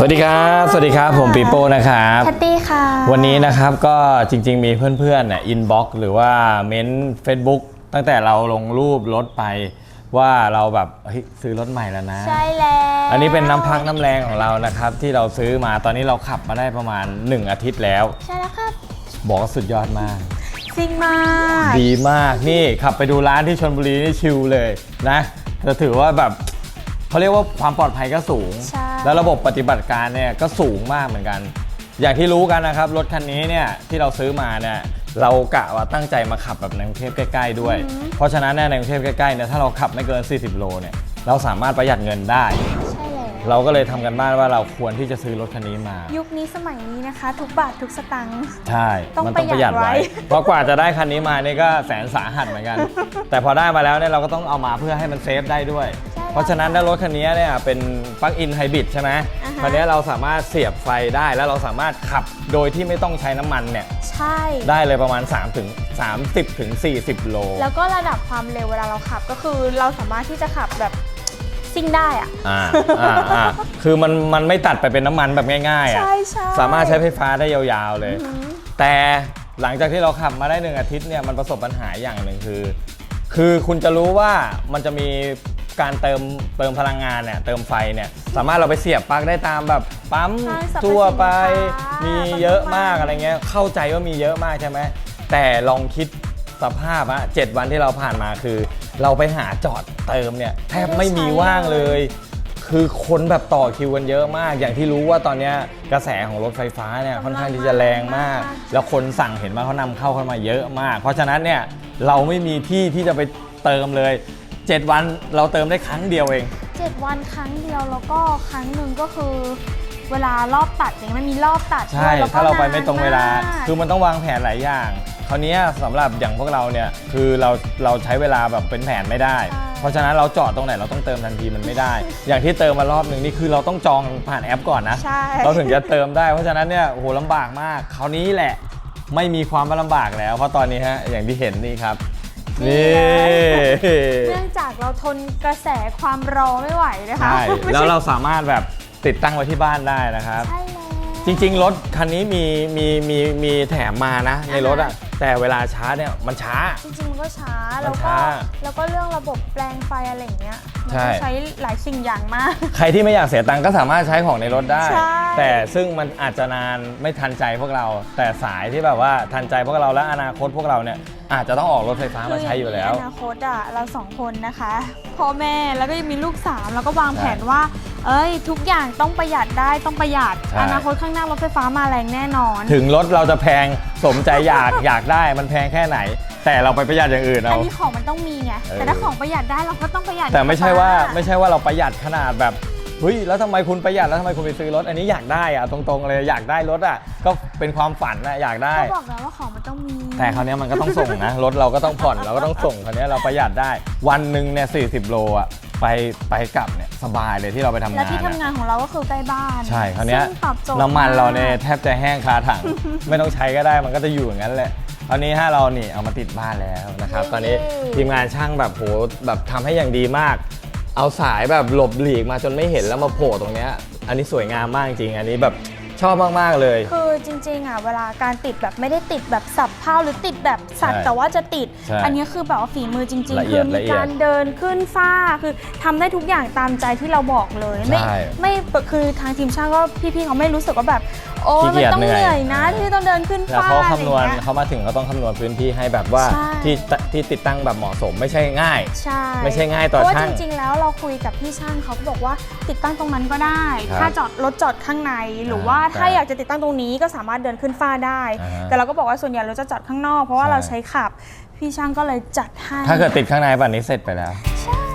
สวัสดีครับ สวัสดีครับผมปีโป้นะครับแพตตี้ค่ะ วันนี้นะครับก็จริง ๆ มีเพื่อนๆเนี่ยอินบ็อกหรือว่าเม้น Facebook ตั้งแต่เราลงรูปรถไป ว่าเราแบบเฮ้ยซื้อรถใหม่แล้วนะ ใช่แล้วอันนี้เป็นน้ำพักน้ำแรงของเรานะครับ ที่เราซื้อมาตอนนี้เราขับมาได้ประมาณ 1 อาทิตย์แล้ว ใช่แล้วครับ บอกว่าสุดยอดมากซิงมาก ดีมากนี่ขับไปดูร้านที่ชนบุรีนี่ชิลเลยนะจะถือว่าแบบเขาเรียกว่าความปลอดภัยก็สูง ใช่ แล้วระบบปฏิบัติการเนี่ยก็สูงมากเหมือนกัน อย่างที่รู้กันนะครับ รถคันนี้เนี่ยที่เราซื้อมาเนี่ยเรากะว่าตั้งใจมาขับแบบในกรุงเทพใกล้ ๆ ด้วย เพราะฉะนั้นเนี่ยในกรุงเทพใกล้ๆเนี่ยถ้าเราขับไม่เกิน 40 โลเนี่ยเราสามารถประหยัดเงินได้ ใช่แล้ว เราก็เลยทำกันบ้านว่าเราควรที่จะซื้อรถคันนี้มา ยุคนี้สมัยนี้นะคะ ทุกบาททุกสตังค์ ใช่ ต้องมันต้องประหยัดประหยัดไว้ ไว้ เพราะกว่าจะได้คันนี้มานี่ก็แสนสาหัสเหมือนกัน แต่พอได้มาแล้วเนี่ยเราก็ต้องเอามาเพื่อให้มันเซฟได้ด้วยเพ ราะฉะนั้นถ้ารถคันนี้เนี่ยเป็นปลั๊กอินไฮบริดใช่ไหมอ่าฮะ คันนี้เราสามารถเสียบไฟได้แล้วเราสามารถขับโดยที่ไม่ต้องใช้น้ำมันเนี่ยใช่ ได้เลยประมาณ3ถึง30ถึง40 โล แล้วก็ระดับความเร็วเวลาเราขับก็คือเราสามารถที่จะขับแบบซิ่งได้อะอ่าอ่าอ่าคือมันมันไม่ตัดไปเป็นน้ำมันแบบง่ายๆอะ ใช่ใช่สามารถใช้ไฟฟ้าได้ยาวๆเลย อืม แต่หลังจากที่เราขับมาได้หนึ่งอาทิตย์เนี่ยมันประสบปัญหาอย่างหนึ่งคือ คือคุณจะรู้ว่ามันจะมี การเติมเติมพลังงานเนี่ยเติมไฟเนี่ยสามารถเราไปเสียบปลั๊กได้ตามแบบปั๊มห้างสรรพทั่วไปสินค้ามีมีเยอะมากปั๊มน้ำมันอะไรเงี้ยเข้าใจว่ามีเยอะมากใช่ไหมแต่ลองคิดสภาพอะเจ็ดวันที่เราผ่านมาคือ เราไปหาจอดเติมเนี่ยแทบไม่มีว่างเลย คือคนแบบต่อคิวกันเยอะมาก อย่างที่รู้ว่าตอนเนี้ยกระแสของรถไฟฟ้าเนี่ยค่อนข้างที่จะแรงมาก แล้วคนสั่งเห็นว่าเขานำเข้าเข้ามาเยอะมาก เพราะฉะนั้นเนี่ยเราไม่มีที่ที่จะไปเติมเลย 7 วันเราเติมได้ครั้งเดียวเองเจ็ดวันครั้งเดียวแล้วก็ครั้งหนึ่งก็คือ เวลารอบตัดอย่างไม่มีรอบตัดใช่ ด้วยแล้วก็ถ้าเราไปไม่ตรงเวลา นนมก คือมันต้องวางแผนหลายอย่าง คราวเนี้ยสำหรับอย่างพวกเราเนี่ย คือเราเราใช้เวลาแบบเป็นแผนไม่ได้ ใช่ เพราะฉะนั้นเราจอดตรงไหนเราต้องเติมทันทีมันไม่ได้ อย่างที่เติมมารอบหนึ่งนี่คือเราต้องจองผ่านแอปก่อนนะ ใช่ เราถึงจะเติมได้ เพราะฉะนั้นเนี่ยโอ้โหลำบากมาก คราวนี้แหละไม่มีความว่าลำบากแล้ว เพราะตอนนี้ฮะอย่างที่เห็นนี่ครับ นี่ เนื่องจากเราทนกระแสความร้อนไม่ไหวนะคะ ใช่ แล้วเราสามารถแบบติดตั้งไว้ที่บ้านได้นะครับ ใช่แล้ว จริง ๆ รถคันนี้มีมีมีมีแถมมานะ ในรถอะอ่าฮะ แต่เวลาช้าเนี่ยมันช้า จริงๆมันก็ช้ามันแล้วก็ช้าแล้วก็เรื่องระบบแปลงไฟอะไรอย่างเงี้ยมัใช่ ต้องใช้หลายสิ่งอย่างมาก ใครที่ไม่อยากเสียตังค์ก็สามารถใช้ของในรถได้ ใช่ แต่ซึ่งมันอาจจะนานไม่ทันใจพวกเรา แต่สายที่แบบว่าทันใจพวกเราและอนาคตพวกเราเนี่ยอาจจะต้องออกรถไฟฟ้ามาใช้อยู่แล้ว คืางนี้อนาคตอะเราสองคนนะคะพ่อแม่แล้วก็ยังมีลูกสามแล้วก็วางแผนว่า เอ้ย ทุกอย่างต้องประหยัดได้ต้องประหยัด ใช่ อนาคตข้างหน้ารถไฟฟ้ามาแรงแน่นอน ถึงรถเราจะแพง สมใจอยากอยากได้มันแพงแค่ไหน แต่เราไปประหยัดอย่างอื่นอัเอา นนี้ของมันต้องมีไง เออ แต่ถ้าของประหยัดได้เราก็ต้องประหยัดแต่ไม่ใช่ว่าป้ไม่ใช่ว่าเราประหยัดขนาดแบบเฮ้ยแล้วทำไมคุณประหยัดแล้วทำไมคุณไปซื้อรถ อันนี้อยากได้อะตรงๆเลยอยากได้รถอะก็เป็นความฝันนะอยากได้เขาบอกแล้วว่าของมันต้องมีแต่คราวเนี้ยมันก็ต้องส่งนะ รถเราก็ต้องผ่อนเราก็ต้องส่งคราวเนี้ยเราประหยัดได้ วันหนึ่งเนี่ย40โลอะ ไปไปกลับเนี่ยสบายเลยที่เราไปทำและงานที่ทำอะงานของเราก็คือใกล้บ้านใช่คราวเนี้ยซึ่งตอบโจทย์น้ำมันเราเนี่ยกแทบจะแห้งคาถัง ไม่ต้องใช้ก็ได้มันก็จะอยู่อย่างนั้นแหละคราวนี้ถ้าเรานี่เอามาติดบ้านแล้วนะครับ ตอนนี้ทีมงานช่างแบบโหแบบทำให้อย่างดีมาก เอาสายแบบหลบหลีกมาจนไม่เห็นแล้วมาโผล่ตรงเนี้ยอันนี้สวยงามมากจริงอันนี้แบบ ชอบมาก ๆ เลย คือจริงๆอะเวลาการติดแบบไม่ได้ติดแบบสับเผาหรือติดแบบสัตว์ใช่แต่ว่าจะติด ใช่อันนี้คือแบบว่าฝีมือจริง ละๆ เอีคืยอดมีละเอียดการเดินขึ้นฟ้าคือทำได้ทุกอย่างตามใจที่เราบอกเลย ไม่ใช่ไม่คือทางทีมช่างก็พี่ๆเขาไม่รู้สึกว่าแบบ โอ้ขี้มัเกีนยจต้องเหนื่เหอยนื่อยนะเออที่ต้องเดินขึ้นแล้วฟ้าเขาอะไรคำนวณอย่างเงี้ย เขามาถึงเขาต้องคำนวณพื้นที่ให้แบบว่าใช่ ที่ตที่ติดตั้งแบบเหมาะสมไม่ใช่ง่าย ใช่ไม่ใช่ง่ายต่อเพราะว่าช่างจริงๆ แล้วเราคุยกับพี่ช่างเขาก็บอกว่าติดตั้งตรงนั้นก็ได้ ครับถ้าจอดรถจอดข้างในหรือว่าอ่าถ้าอยากจะติดตั้งตรงนี้ก็สามารถเดินขึ้นฟ้าได้อ่าฮะแต่เราก็บอกว่าส่วนใหญ่เราจะจอดข้างนอก เพราะว่าใช่เราใช้ขับ พี่ช่างก็เลยจัดให้ ถ้าเกิดติดข้างในป่านนี้เสร็จไปแล้ว ใช่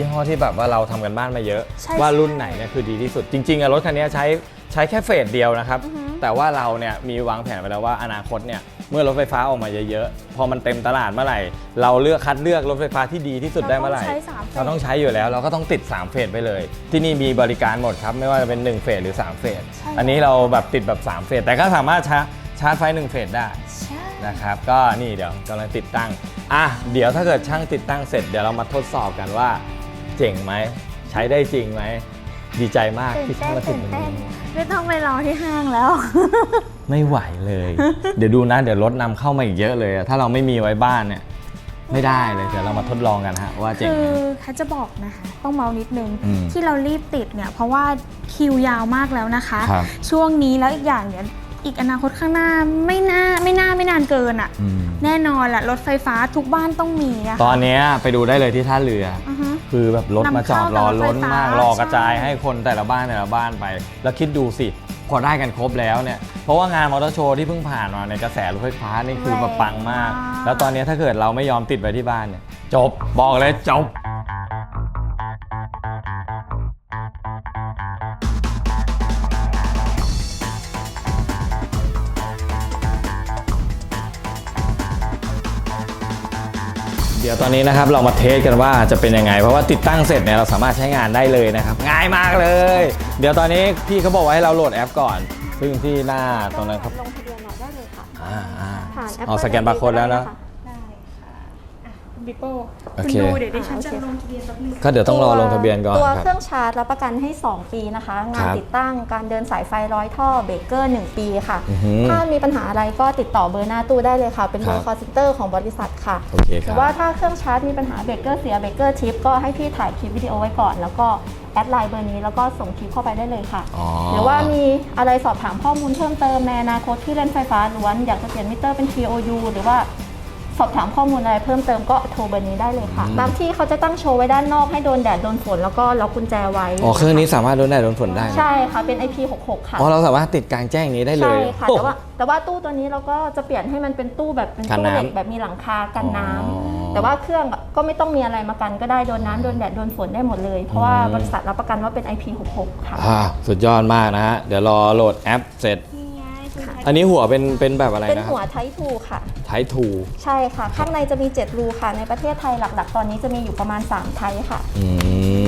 ยี่ห้อที่แบบว่าเราทำกันบ้านมาเยอะใช่ว่าใช่รุ่นไหนเนี่ยคือดีที่สุด จริงๆอะรถคันนี้ใช้ใช้แค่เฟสเดียวนะครับอือหือแต่ว่าเราเนี่ยมีวางแผนไว้แล้วว่าอนาคตเนี่ยเมื่อรถไฟฟ้าออกมาเยอะๆ พอมันเต็มตลาดเมื่อไหร่ เราเลือกคัดเลือกรถไฟฟ้าที่ดีที่สุดได้เมื่อไหร่ เราต้องใช้สามเฟสเราต้องใช้อยู่แล้ว เราก็ต้องติด 3 เฟสไปเลย ที่นี่มีบริการหมดครับ ไม่ว่าจะเป็น 1 เฟสหรือ 3 เฟสใช่อันนี้เราแบบติดแบบ 3 เฟส แต่ก็สามารถชาร์จชาร์จไฟ 1 เฟสได้ใช่นะครับ ก็นี่เดี๋ยวกำลังติดตั้ง อะ เดี๋ยวถ้าเกิดช่างติดตั้งเสร็จ เดี๋ยวเรามาทดสอบกันว่า เจ๋งไหม ใช้ได้จริงไหม ดีใจมากตื่นที่ช่าเต้งนมาถึตื่งนวันเต้นนี้ไม่ต้องไปรอที่ห้างแล้ว ไม่ไหวเลย เดี๋ยวดูนะ เดี๋ยวรถนำเข้ามาอีกเยอะเลยอะถ้าเราไม่มีไว้บ้านเนี่ย ไม่ได้เลย เดี๋ยวเรามาทดลองกันฮะว่าเจ๋งคืไหมอเขาจะบอกนะคะ ต้องเมานิดนึง อืมที่เรารีบติดเนี่ย เพราะว่าคิวยาวมากแล้วนะคะ ครับช่วงนี้แล้วอีกอย่างเนี่ย อีกอนาคตข้างหน้าไม่น่าไม่น่าไม่นานเกินอะ่ะ อืมแน่นอนแหละรถไฟฟ้าทุกบ้านต้องมีอะตอค่ะนเนี้ยไปดูได้เลยที่ท่าเรือ อือฮึ คือแบบรถมาจอดรอนำเข้ากับรถไฟล้นมากฟ้ารอกระจายใช่ ให้คนแต่ละบ้านแต่ละบ้านไป แล้วคิดดูสิ พอได้กันครบแล้วเนี่ย เพราะว่างานมอเตอร์โชว์ที่เพิ่งผ่านมาในยกระแสรถไฟฟ้านี่คือแบบปังมาก แล้วตอนนี้ถ้าเกิดเราไม่ยอมติดไว้ที่บ้านเนี่ย จบบอกเลยจบ เดี๋ยวตอนนี้นะครับเรามาเทสกันว่าจะเป็นยังไง เพราะว่าติดตั้งเสร็จเนี่ยเราสามารถใช้งานได้เลยนะครับ ง่ายมากเลย เดี๋ยวตอนนี้พี่เขาบอกว่าให้เราโหลดแอปก่อน ซึ่งที่หน้าตรงนั้นครับลงทะเบียนหน่อยได้เลยค่ะอ่าอ่าผ่านแอปเอาสแกนบาร์โค้ดแล้วนะได้ค่ะ อะคุณบิโป้โอคุณเคดูเดี๋ยวดิฉันอ่าจะโอเคลงทะเบียนแป๊บนึงก็เดี๋ยวต้องรอลงทะเบียนก่อนตัวคเครับรื่องชาร์จรับประกันให้ 2 ปีนะคะ งานครับติดตั้งการเดินสายไฟร้อยท่อเบรกเกอร์ 1 ปีค่ะ อือหือถ้ามีปัญหาอะไรก็ติดต่อเบอร์หน้าตู้ได้เลยค่ะ เป็นเบอครัร์บ คอร์เซนเตอร์ของบริษัทค่ะ โอเคหครืรับอว่าถ้าเครื่องชาร์จมีปัญหาเบรกเกอร์เสียเบรกเกอร์ชิปก็ให้พี่ถ่ายคลิปวิดีโอไว้ก่อน แล้วก็แอดไลน์เบอร์นี้แล้วก็ส่งคลิปเข้าไปได้เลยค่ะ อ๋อ หรือว่ามีอะไรสอบถามข้อมูลเพิ่มเติมในอนาคตที่เล่นไฟฟ้าล้วนอยากจะเปลี่ยนมิเตอร์เป็น TOU หรือว่า สอบถามข้อมูลอะไรเพิ่มเติมก็โทรเบอร์นี้ได้เลยค่ะอืมบางที่เขาจะตั้งโชว์ไว้ด้านนอกให้โดนแดดโดนฝนแล้วก็ล็อกกุญแจไว้อ๋อเครื่องนี้สามารถโดนแดดโดนฝนได้นะใช่ค่ะเป็น IP66 ค่ะ อ๋อเราสามารถติดกลางแจ้งนี้ได้เลใช่ยค่ะโอ้แต่ว่าแต่ว่าตู้ตัวนี้เราก็จะเปลี่ยนให้มันเป็นตู้แบบเป็นกันตู้น้ำเหล็กแบบมีหลังคากันน้ำอ๋อแต่ว่าเครื่องก็ไม่ต้องมีอะไรมากันก็ได้โดนน้ำโดนแดดโดนฝนได้หมดเลย เพราะว่าอืม บริษัทรับประกันว่าเป็น IP66 ค่ะ อ่าสุดยอดมากนะฮะ เดี๋ยวรอโหลดแอปเสร็จนี่ไงคุณค่ะ อันนี้หัวเป็นเป็นแบบอะไรเป็นนะครัหัวไททูค่ะ ไททูใช่ค่ะ ข้างในจะมี 7 รูค่ะ ในประเทศไทยหลักๆ ตอนนี้จะมีอยู่ประมาณ 3 ไทยค่ะ อื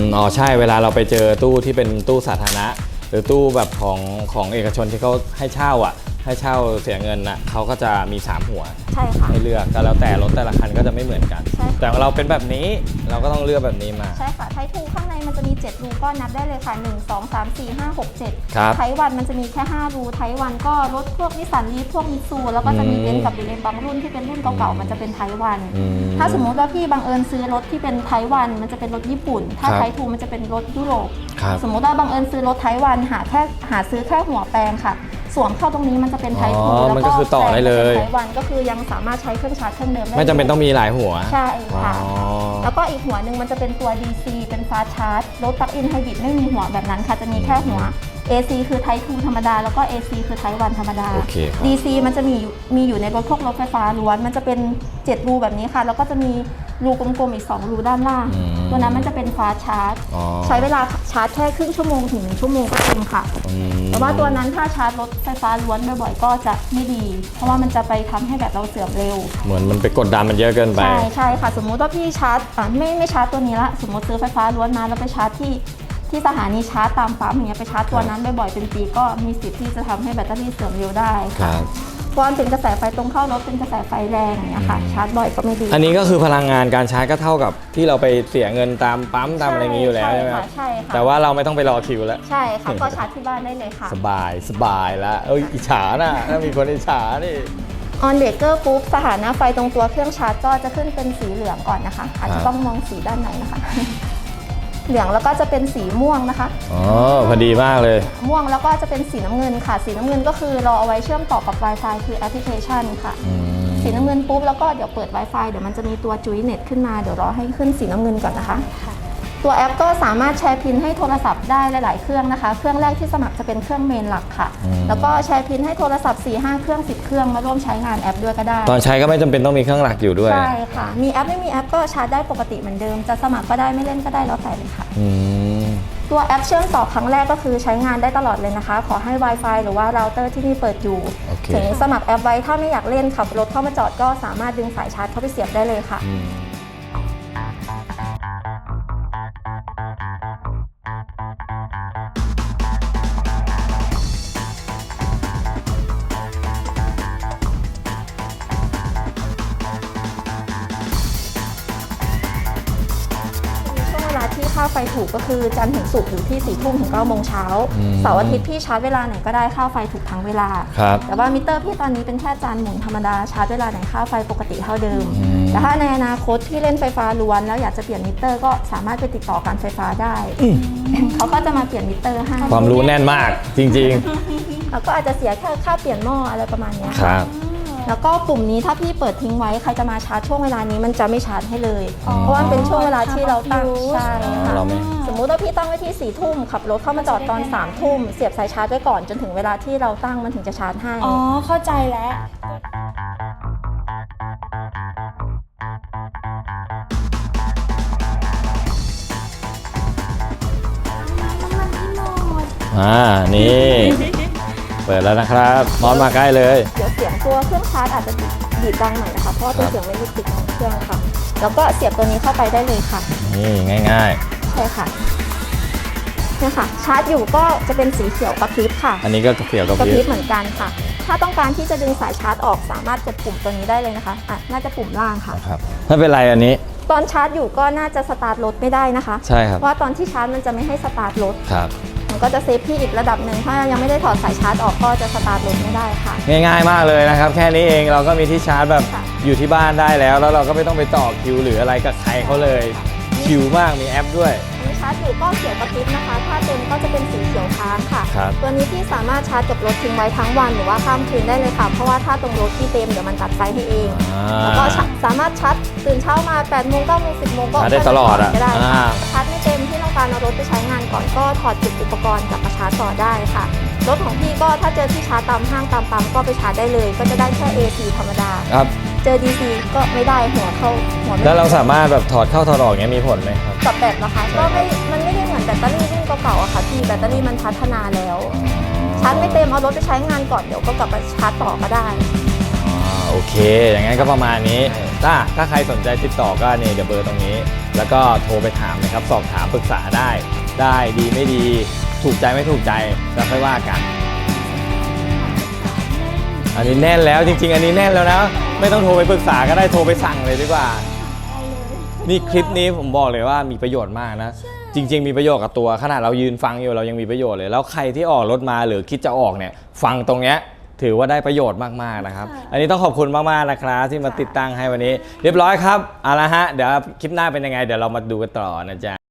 มอ๋อใช่เวลาเราไปเจอตู้ที่เป็นตู้สาธารณะ หรือตู้แบบของของเอกชนที่เขาให้เช่าอะ ให้เช่าเสียเงินนะเขาก็จะมี 3 หัวใช่ค่ะ ให้เลือกก็แล้วแต่รถแต่ละคันก็จะไม่เหมือนกัน ใช่ค่ะ แต่ของเราเป็นแบบนี้เราก็ต้องเลือกแบบนี้มา ใช่ค่ะไททูข้างในมันจะมี 7 รูก็นับได้เลยค่ะ 1 2 3 4 5 6 7ครับไทวันมันจะมีแค่ 5 รูไทวันก็รถพวกนิสสันลีฟพวกมิตซูแล้วก็จะมีอืมเบนซ์กับบีเลนบางรุ่นที่เป็นรุ่นเก่าๆมันจะเป็นไทวัน อืมถ้าสมมุติว่าพี่บังเอิญซื้อรถที่เป็นไทวันมันจะเป็นรถญี่ปุ่น ถ้าครับไททูมันจะเป็นรถยุโรปครับ สมมุติว่าบังเอิญซื้อรถไทวันหาแค่หาซื้อแค่หัวแปลงค่ะ สวมเข้าตรงนี้มันจะเป็นไทอ๋ทูอแล้วมันก็ก็คือต่อได้เลยแปงเป็นไทวันก็คือยังสามารถใช้เครื่องชาร์จเครื่องเดิมได้ไม่จำเป็นต้องมีหลายหัวใช่ค่ะอ๋อแล้วก็อีกหัวหนึ่งมันจะเป็นตัว DC เป็นฟาสชาร์จรถปลั๊กอินไฮบริดไม่มีหัวแบบนั้นค่ะ จะมีแค่หัว AC คือไททูธรรมดา แล้วก็ AC คือไทวันธรรมดา โอเคครับ DC มันจะมีอยู่มีอยู่ในรถพวกรถไฟฟ้าล้วน มันจะเป็น 7 รูแบบนี้ค่ะ แล้วก็จะมีรูกลมๆอีก 2 รูด้านล่าง อืมตัวนั้นมันจะเป็นฟาสชาร์จ อ๋อ ใช้เวลาชาร์จแค่ครึ่งชั่วโมงถึงหนึ่งชั่วโมงก็เต็มค่ะ อืมแต่ว่าตัวนั้นถ้าชาร์จรถไฟฟ้าล้วนบ่อยๆก็จะไม่ดี เพราะว่ามันจะไปทำให้แบตเราเสื่อมเร็ว เหมือนมันไปกดดันมันเยอะเกินไป ใช่ใช่ค่ะ สมมุติว่าพี่ชาร์จอะไม่ไม่ชาร์จตัวนี้ละ สมมติซื้อไฟฟ้าล้วนมาแล้วไปชาร์จที่ ที่สถานีชาร์จตามปั๊มอย่างเงี้ยไปชาร์จตัวนั้นบ่อยๆเป็นปีก็มีสิทธิ์ที่จะทำให้แบตเตอรี่เสื่อมเร็วได้คค่ะรับเพราะมันเป็นกระแสไฟตรงเข้ารถเป็นกระแสไฟแรงอย่างเงี้ยค่ะชาร์จบ่อยก็ไม่ดี อันนี้ก็คือพลังงานการชาร์จก็เท่ากับที่เราไปเสียเงินตามปั๊มตามอะไรอย่างนี้อยู่แล้วใช่ไหมครับใช่ค่ะแต่ว่าเราไม่ต้องไปรอคิวแล้วใช่ค่ะก็ชาร์จที่บ้านได้เลยค่ะ สบายสบายแล้วเอ้ยอิจฉาน่ะถ้ามีคนอิจฉานี่ออนเบรกเกอร์ปุ๊บสถานะไฟตรงตัวเครื่องชาร์จก็จะขึ้นเป็นสีเหลืองก่อนนะคะ อาจครัจะบต้องมองสีด้านในนะคะ เหลืองแล้วก็จะเป็นสีม่วงนะคะ อ๋อ พอดีมากเลย ม่วงแล้วก็จะเป็นสีน้ำเงินค่ะ สีน้ำเงินก็คือเราเอาไว้เชื่อมต่อกับ Wi-Fi คือแอปพลิเคชันค่ะอืมสีน้ำเงินปุ๊บแล้วก็เดี๋ยวเปิด Wi-Fi เดี๋ยวมันจะมีตัวจุ้ยเน็ตขึ้นมา เดี๋ยวรอให้ขึ้นสีน้ำเงินก่อนนะคะ ตัวแอปก็สามารถแชร์พินให้โทรศัพท์ได้หลาย ๆ เครื่องนะคะ เครื่องแรกที่สมัครจะเป็นเครื่องเมนหลักค่ะ อืม แล้วก็แชร์พินให้โทรศัพท์4 5เครื่อง 10 เครื่องมาร่วมใช้งานแอปด้วยก็ได้ ตอนใช้ก็ไม่จำเป็นต้องมีเครื่องหลักอยู่ด้วย ใช่ค่ะ มีแอปไม่มีแอปก็ชาร์จได้ปกติเหมือนเดิม จะสมัครก็ได้ไม่เล่นก็ได้แล้วแต่เลยค่ะ อืม ตัวแอปเชื่อมต่อครั้งแรกก็คือใช้งานได้ตลอดเลยนะคะ ขอให้ Wi-Fi หรือว่าเราเตอร์ที่นี่เปิดอยู่ โอเค ถึงสมัครแอปไว้ถ้าไม่อยากเล่นขับรถเข้ามาจอดก็สามารถดึงสายชาร์จเข้าไปเสียบได้เลยค่ะ อืมมี กก็คือจันทร์ถึงศุกร์อยู่ที่4ี่ทุ่มถึง9ก้าโมงเช้าอืมเสาร์อาทิตย์พี่ชาร์จเวลาไหนก็ได้ค่าไฟถูกทั้งเวลา ครับ แต่ว่ามิเตอร์พี่ตอนนี้เป็นแค่จานหมุนธรรมดาชาร์จเวลาไหนค่าไฟปกติเท่าเดิมอืมแต่ถ้าในอนาคตที่เล่นไฟฟ้าล้วนแล้วอยากจะเปลี่ยนมิเตอร์ก็สามารถไปติดต่อการไฟฟ้าได้ เขาก็จะมาเปลี่ยนมิเตอร์ให้ความรู้แน่นมากจริง แล้วก็อาจจะเสียแค่ค่าเปลี่ยนหม้ออะไรประมาณเนี้ย ๆ ครับ แล้วก็ปุ่มนี้ถ้าพี่เปิดทิ้งไว้ใครจะมาชาร์จช่วงเวลานี้มันจะไม่ชาร์จให้เลย อ๋อ เพราะว่ามันเป็นช่วงเวลาที่เราตั้งใช่อ๋อค่ะ เราไม่ สมมุติว่าพี่ตั้งไว้ที่4ี่ทุ่มขับรถเข้ามาจอดตอน3ามทุ่มเสียบสายชาร์จไว้ก่อนจนถึงเวลาที่เราตั้งมันถึงจะชาร์จให้ อ๋อ เข้าใจแล้ว อ่า นี่ เปิดแล้วนะครับมอนมาใกล้เลย เดี๋ยวเสียงตัวเครื่องชาร์จอาจจะดีดดังหน่อยนะคะ เพราะว่าเป็นเสียงไม่ได้ติดของเครื่องค่ะ แล้วก็เสียบตัวนี้เข้าไปได้เลยค่ะ นี่ง่ายใช่ค่ะเนี่ยค่ะ ชาร์จอยู่ก็จะเป็นสีเขียวกระพริบค่ะ ๆ อันนี้ก็เกี่ยวกับกระพพีริบเหมือนกันค่ะ ถ้าต้องการที่จะดึงสายชาร์จออกสามารถกดปุ่มตัวนี้ได้เลยนะคะอะน่าจะปุ่มล่างค่ะ นะครับไม่เป็นไรอันนี้ตอนชาร์จอยู่ก็น่าจะสตาร์ทรถไม่ได้นะคะ ใช่ครับเพราะว่าตอนที่ชาร์จมันจะไม่ให้สตาร์ทรถ ครับมัน ก็จะเซฟพี่อีกระดับหนึ่ง ถ้ายังไม่ได้ถอดสายชาร์จออกก็จะสตาร์ทรถไม่ได้ค่ะ ง่ายๆมากเลยนะครับ แค่นี้เองเราก็มีที่ชาร์จแบบค่ะอยู่ที่บ้านได้แล้ว แล้วเราก็ไม่ต้องไปต่อคิวหรืออะไรกับใครเขาเลยคิวมากมีแอปด้วย อันนี้ชาร์จอยู่ก็เขียวกระพริบนะคะ ถ้าเต็มก็จะเป็นสีเขียวค้างค่ะ ครับ ตัวนี้พี่สามารถชาร์จกับรถทิ้งไว้ทั้งวันหรือว่าข้ามคืนได้เลยค่ะ เพราะว่าถ้าตรงรถที่เต็มเดี๋ยวมันตัดไฟให้เองอ่าแล้วก็ชาสามารถชาร์จตื่นเช้ามา8โมง9โมง10โมงก็ชาร์จได้ตลอดอะก็ได้อ่า ค่ะช การเอารถไปใช้งานก่อนก็ถอดจุดอุปกรณ์กลับมาชาร์จต่อได้ค่ะ รถของพี่ก็ถ้าเจอที่ชาร์จตามห้างตามปั๊มก็ไปชาร์จได้เลย ก็จะได้แค่ AC ธรรมดา ครับ เจอ DC ก็ไม่ได้หัวเข้าหัวไม่แล้วเราสามารถแบบถอดเข้าถอดออกเงี้ยมีผลไหมครับกับแบตนะคะก็ไม่มันไม่ได้เหมือนแบตเตอรี่รุ่นเก่าๆอะค่ะพี่แบตเตอรี่มันพัฒนาแล้ว ชาร์จไม่เต็มเอารถไปใช้งานก่อนเดี๋ยวก็กลับมาชาร์จต่อก็ได้อ่า โอเค อย่างนั้นก็ประมาณนี้ ถ้าถ้าใครสนใจติดต่อก็นี่เดี๋ยวเบอร์ตรงนี้ แล้วก็โทรไปถามนะครับ สอบถามปรึกษาได้ ได้ดีไม่ดี ถูกใจไม่ถูกใจแล้วค่อยว่ากัน อันนี้แน่นแล้วจริง ๆ อันนี้แน่นแล้วนะ ไม่ต้องโทรไปปรึกษาก็ได้โทรไปสั่งเลยดีกว่า นี่คลิปนี้ผมบอกเลยว่ามีประโยชน์มากนะ จริง ๆ มีประโยชน์กับตัว ขนาดเรายืนฟังอยู่เรายังมีประโยชน์เลย แล้วใครที่ออกรถมาหรือคิดจะออกเนี่ย ฟังตรงเนี้ย ถือว่าได้ประโยชน์มากๆนะครับ อันนี้ต้องขอบคุณมากๆนะครับที่มาติดตั้งให้วันนี้ เรียบร้อยครับเอาละฮะเดี๋ยวคลิปหน้าเป็นยังไง เดี๋ยวเรามาดูกันต่อนะจ๊ะ